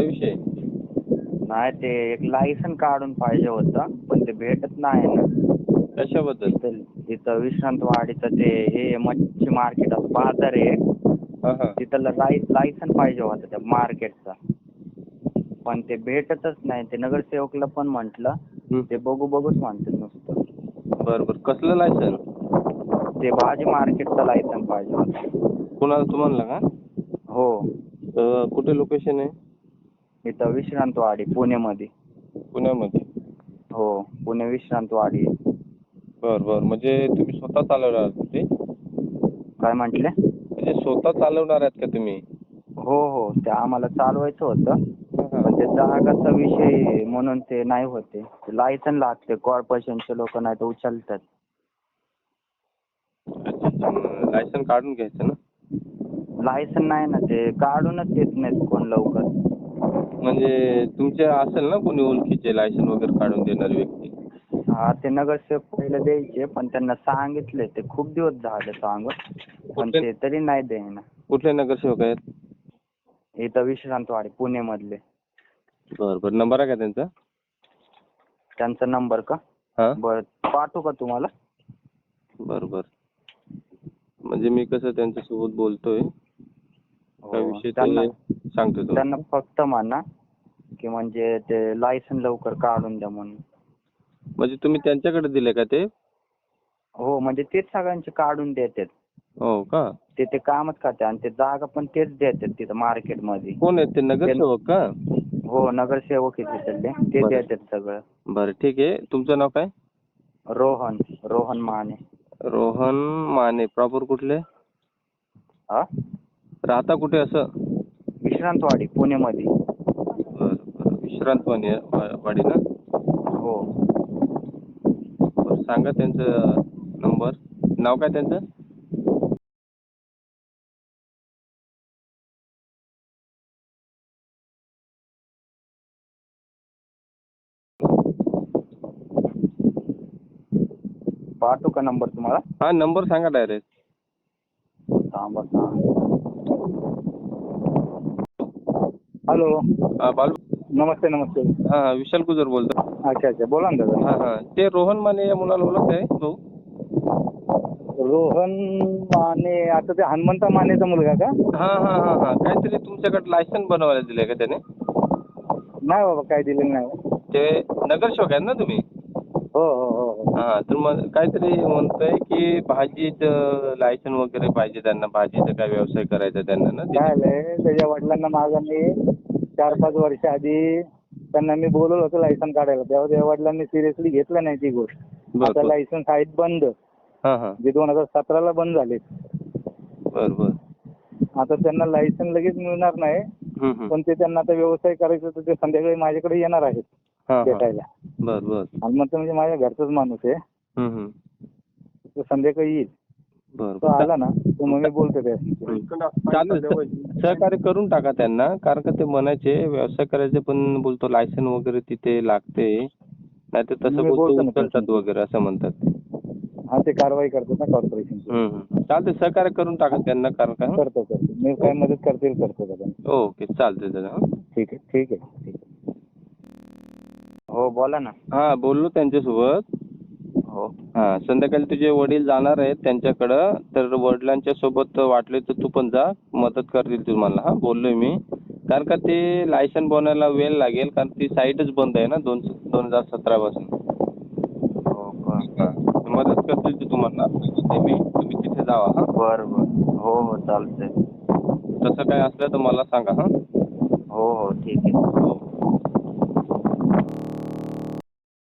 काय विषय? नाही ते एक लायसन काढून पाहिजे होतं पण ते भेटत नाही ना. कशाबद्दल? इथं इथं विश्रांतवाडीचं ते हे मच्छी मार्केट बाजार आहे. हा हा. तिथं लाय लायसन पाहिजे होतं त्या मार्केटचा पण ते भेटतच नाही. ते नगरसेवकला पण म्हटलं. ते बघू बघूच म्हणतात नुसतं. बरं बरं. कसलं लायसन ते भाजी मार्केटचं लायसन पाहिजे होतं. कुणाला तुम्हाला का? हो. अं, कुठे लोकेशन आहे? इथं विश्रांतवाडी पुणेमध्ये. पुण्यामध्ये? हो पुणे विश्रांतवाडी. बरं बरं. म्हणजे तुम्ही स्वतः चालवणार आहात ते काय म्हटले? म्हणजे स्वतः चालवणार आहेत का तुम्ही? हो हो. ते आम्हाला चालवायचं होतं. पण ते जागाचा विषय आहे म्हणून ते नाही होते. लायसन लागते. कॉर्पोरेशनचे लोक नाही तर उचलतात. लायसन काढून घ्यायचं ना? लायसन नाही ना. ते काढूनच देत नाहीत कोण लवकर. म्हणजे तुमच्या असेल ना कोणी ओळखीचे लायसन वगैरे काढून देणारे व्यक्ती? हा ते नगरसेवक पहिले द्यायचे पण त्यांना सांगितले ते खूप दिवस झाले सांगून पण? ते तरी नाही देईना. कुठले नगरसेवक आहेत? इथं विश्रांतवाडी पुणेमधले. बरं बरं नंबर आहे का त्यांचा? त्यांचा नंबर का? हा? बरं पाठवू का तुम्हाला? बरं बरं म्हणजे मी कसं त्यांच्यासोबत बोलतोय हो, त्यांना सांगतो त्यांना फक्त म्हणा की म्हणजे ते लायसन लवकर काढून द्या म्हणून. म्हणजे तुम्ही त्यांच्याकडे दिले का ते? हो म्हणजे तेच सगळ्यांचे काढून देतात. हो का? ते ते कामच करतात आणि ते जागा पण तेच देतात तिथं मार्केटमध्ये कोण आहेत ते? नगरसेवक का? हो नगरसेवक आहे तिथले ते. बरं. देतात सगळं. बरं ठीक आहे. तुमचं नाव काय? रोहन रोहन माने. रोहन माने. प्रॉपर कुठले? हा राहता कुठे असं? विश्रांतवाडी पुणेमध्ये. बरं बरं. विश्रांतवाडी वा- वाडी ना? हो. बरं सांगा त्यांचं नंबर. नाव काय त्यांचं? पाठवू का नंबर तुम्हाला? हा नंबर सांगा डायरेक्ट थांबा हॅलो. हा बाल. नमस्ते नमस्ते. हा विशाल गुजर बोलतो. अच्छा अच्छा. बोला ना दादा. हा हा. ते रोहन माने या मुलाला ओळख आहे? भाऊ? रोहन माने आता ते हनुमंता मानेचा मुलगा का? हा हा हा हा. काहीतरी तुमच्याकडे लायसन बनवायला दिलंय का त्याने? नाही बाबा काय दिलेलं नाही. ते नगरसेवक आहेत ना तुम्ही? हो हो हो. हो तर मग काहीतरी म्हणतंय की भाजीचं लायसन वगैरे पाहिजे त्यांना भाजीचा काय व्यवसाय करायचा त्यांना ना? काय झालंय त्याच्या वडिलांना माझा मी चार पाच वर्ष आधी त्यांना मी बोलवलं होतं लायसन काढायला. तेव्हा त्या वडिलांनी सिरियसली घेतलं नाही ती गोष्ट. बरं, आता बरं. लायसन्स आहेत बंद. हा हा. जे दोन हजार सतराला बंद झाले. बर बर. आता त्यांना लायसन लगेच मिळणार नाही. हम्म, हम्म. पण ते त्यांना आता व्यवसाय करायचं तर ते संध्याकाळी माझ्याकडे येणार आहेत हा हा. भेटायला. बर बर. आणि मग म्हणजे माझ्या घरचाच माणूस आहे. हम्म, हम्म. तो संध्याकाळी येईल. बर तो बर. आला ना तर मग मी बोलतो त्याशी चालेल स- सहकार्य करून टाका त्यांना कारण का ते म्हणायचे व्यवसाय करायचे पण बोलतो लायसन वगैरे तिथे लागते. नाही तर तसं मी बोलतो बोलतो ना उचलतात. वगैरे असं म्हणतात ते. हा ते कारवाई करतात ना कॉर्पोरेशनची हम्म, हम्म. चालते सहकार्य करून टाका त्यांना कारण का? करतो करतो. मी काय मदत करतील करतो दादा. ओके चालते दादा हं. ठीक आहे ठीक आहे ठीक आहे. हो बोला ना. हा बोललो त्यांच्यासोबत. हो. हा संध्याकाळी तुझे वडील जाणार आहेत त्यांच्याकडं तर वडिलांच्या सोबत वाटले तर तू पण जा मदत करतील तुम्हाला. हा बोललोय मी. कारण का ते लायसन बनवायला वेळ लागेल कारण ती साईटच बंद आहे ना दोन दोन हजार सतरापासून हो का हा. मदत करतील ते तुम्हाला. ते मी तुम्ही तिथे जावा हा. बरं बरं. हो हो चालतंय. तसं काय असलं तर मला सांगा हा. हो हो ठीक आहे. हो.